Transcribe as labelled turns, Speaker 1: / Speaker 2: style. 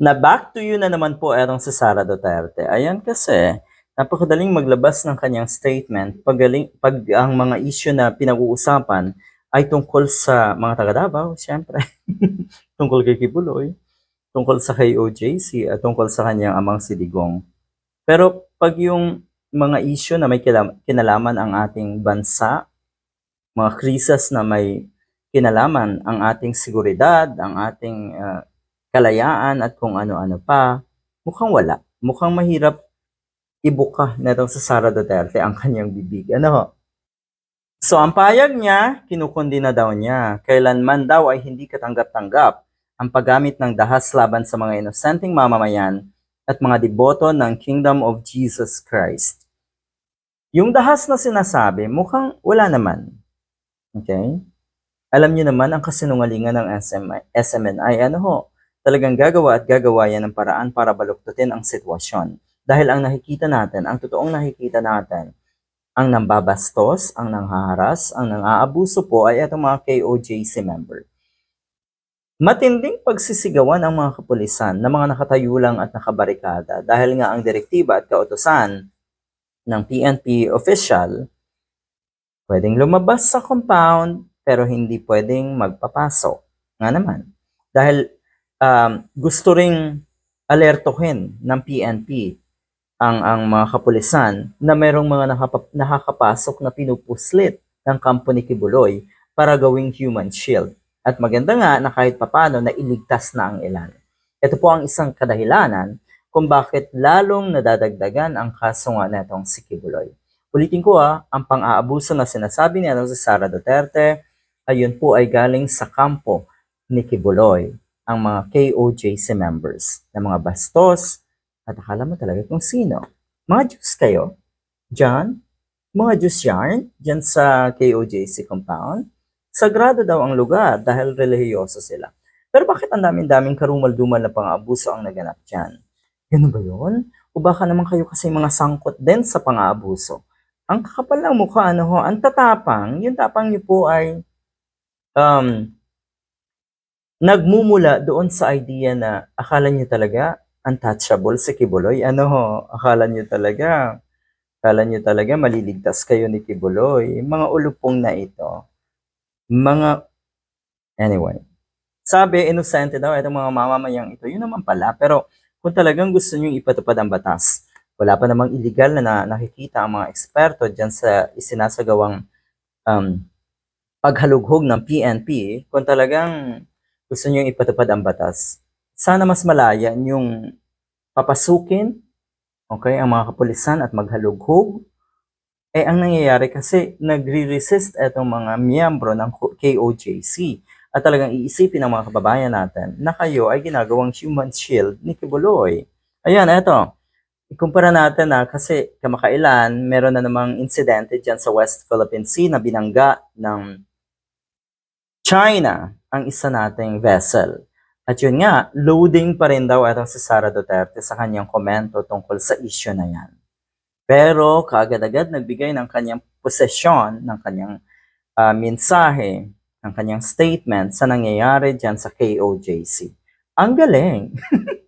Speaker 1: Na back to you na naman po erong si Sara Duterte. Ayan kasi, napakadaling maglabas ng kanyang statement pag, galing, pag ang mga issue na pinag-uusapan ay tungkol sa mga taga Davao, syempre. tungkol kay Kibuloy, tungkol sa kay OJC, at tungkol sa kanyang amang si Digong. Pero pag yung mga issue na may kinalaman ang ating bansa, mga krisis na may kinalaman ang ating seguridad, ang ating ah, kalayaan at kung ano-ano pa, mukhang wala. Mukhang mahirap ibuka na daw sa Sara Duterte ang kanyang bibig. Ano ho? So ang payag niya, kinukundi na daw niya. Kailanman daw ay hindi katanggap-tanggap ang paggamit ng dahas laban sa mga inosenteng mamamayan at mga deboto ng Kingdom of Jesus Christ. Yung dahas na sinasabi, mukhang wala naman. Okay? Alam niyo naman ang kasinungalingan ng SM, SMNI. Ano ho? Talagang gagawa at gagawa yan ng paraan para baluktutin ang sitwasyon. Dahil ang nakikita natin, ang totoong nakikita natin, ang nambabastos, ang nanghaharas, ang nang-aabuso po ay itong mga KOJC member. Matinding pagsisigawan ang mga kapulisan na mga nakatayo lang at nakabarikada dahil nga ang direktiba at kautosan ng PNP official pwedeng lumabas sa compound pero hindi pwedeng magpapasok. Nga naman. Dahil um, gusto ring alertohin ng PNP ang ang mga kapulisan na merong mga nakapa- nakakapasok na pinupuslit ng kampo ni Kibuloy para gawing human shield. At maganda nga na kahit papano na iligtas na ang ilan. Ito po ang isang kadahilanan kung bakit lalong nadadagdagan ang kaso nga netong si Kibuloy. Ulitin ko ah, ang pang-aabuso na sinasabi ni si Sara Duterte, ayun po ay galing sa kampo ni Kibuloy, ang mga KOJC members, na mga bastos, at akala mo talaga kung sino. Mga Diyos kayo, John, mga Diyos yarn, dyan sa KOJC compound. Sagrado daw ang lugar dahil relihiyoso sila. Pero bakit ang daming-daming karumal-dumal na pang-aabuso ang naganap dyan? Ganun ba yun? O baka naman kayo kasi mga sangkot din sa pang-aabuso? Ang kakapal ng mukha, ano ho, ang tatapang, yung tapang niyo po ay um, nagmumula doon sa idea na akala niyo talaga untouchable si Kibuloy. Ano ho, akala niyo talaga, akala niyo talaga maliligtas kayo ni Kibuloy. Mga ulupong na ito. Mga, anyway. Sabi, inosente daw, itong mga mamamayang ito. Yun naman pala. Pero kung talagang gusto niyo ipatupad ang batas, wala pa namang illegal na, na nakikita ang mga eksperto dyan sa isinasagawang um, paghalughog ng PNP, kung talagang gusto niyo ipatupad ang batas, sana mas malaya yung papasukin okay, ang mga kapulisan at maghalughog. Eh, ang nangyayari kasi nagre-resist itong mga miyembro ng KOJC at talagang iisipin ng mga kababayan natin na kayo ay ginagawang human shield ni Kibuloy. Ayan, eto. Ikumpara natin na kasi kamakailan, meron na namang insidente dyan sa West Philippine Sea na binangga ng China ang isa nating vessel. At yun nga, loading pa rin daw itong si Sara Duterte sa kanyang komento tungkol sa issue na yan. Pero kaagad-agad nagbigay ng kanyang posesyon, ng kanyang ah, mensahe, ng kanyang statement sa nangyayari dyan sa KOJC. Ang galing!